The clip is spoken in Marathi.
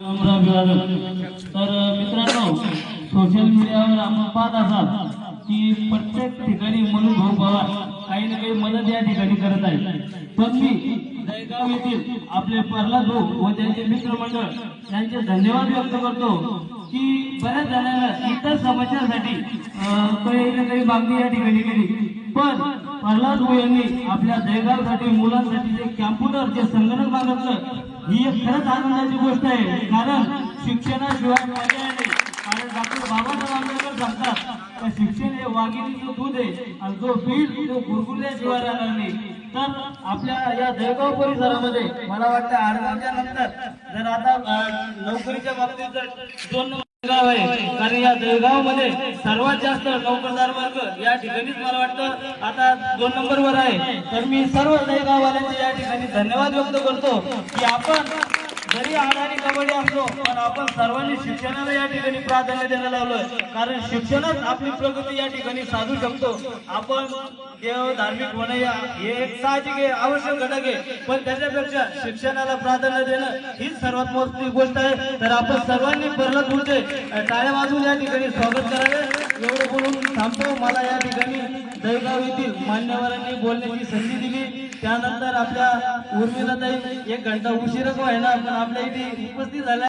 तर मित्रांनो सोशल मीडियावर आपण पाहत असाल की प्रत्येक ठिकाणी म्हणून भाऊ पवार काही ना काही मदत या ठिकाणी करत आहे पण मी जळगाव येथील आपले प्रल्हाद भाऊ व त्यांचे मित्रमंडळ यांचे धन्यवाद व्यक्त करतो की बऱ्याच जणांना इतर समस्यांसाठी काही ना काही मागणी या ठिकाणी केली. पण प्रल्हाद भाऊ यांनी आपल्या जळगावसाठी मुलांसाठी जे कॅम्प्युटर जे संगणक मागितलं ही एक खरंच आनंदाची गोष्ट आहे. कारण शिक्षणाशिवाय पर्याय नाही. कारण डॉक्टर बाबासाहेब आंबेडकर सांगतात का शिक्षण हे वाघिणीचं दूध आहे आणि जो बीड तो गुरगुरल्याशिवाय राहणार नाही. तर आपल्या या जळगाव परिसरामध्ये मला वाटतं आरोग्याच्या नंतर जर आता नोकरीच्या बाबतीत जर दोन गाव आहे. कारण या जळगावमध्ये सर्वात जास्त नोकरदार वर्ग या ठिकाणीच मला वाटतं. आता दोन नंबरवर आहे. तर मी सर्व जळगाववाल्यांचे या ठिकाणी धन्यवाद व्यक्त करतो की आपण जरी आघाडी कबड्डी असलो पण आपण सर्वांनी शिक्षणाला या ठिकाणी प्राधान्य द्यायला लावलोय. कारण शिक्षणच आपली प्रगती या ठिकाणी साधू शकतो. आपण देव धार्मिक होणं या- हे एक साहजिक आहे आवश्यक घटक आहे. पण त्याच्यापेक्षा शिक्षणाला प्राधान्य देणं हीच सर्वात मोठी गोष्ट आहे. तर आपण सर्वांनी प्रल्हाद बोलते टाळ्या वाजवून या ठिकाणी स्वागत करावे थांबतो मला या ठिकाणी जळगाव येथील मान्यवरांनी बोलण्याची संधी दिली. त्यानंतर आपल्या उर्मिलाताई एक घंटा उशिरा का आहे ना पण आपल्या इथे उपस्थित झाल्या.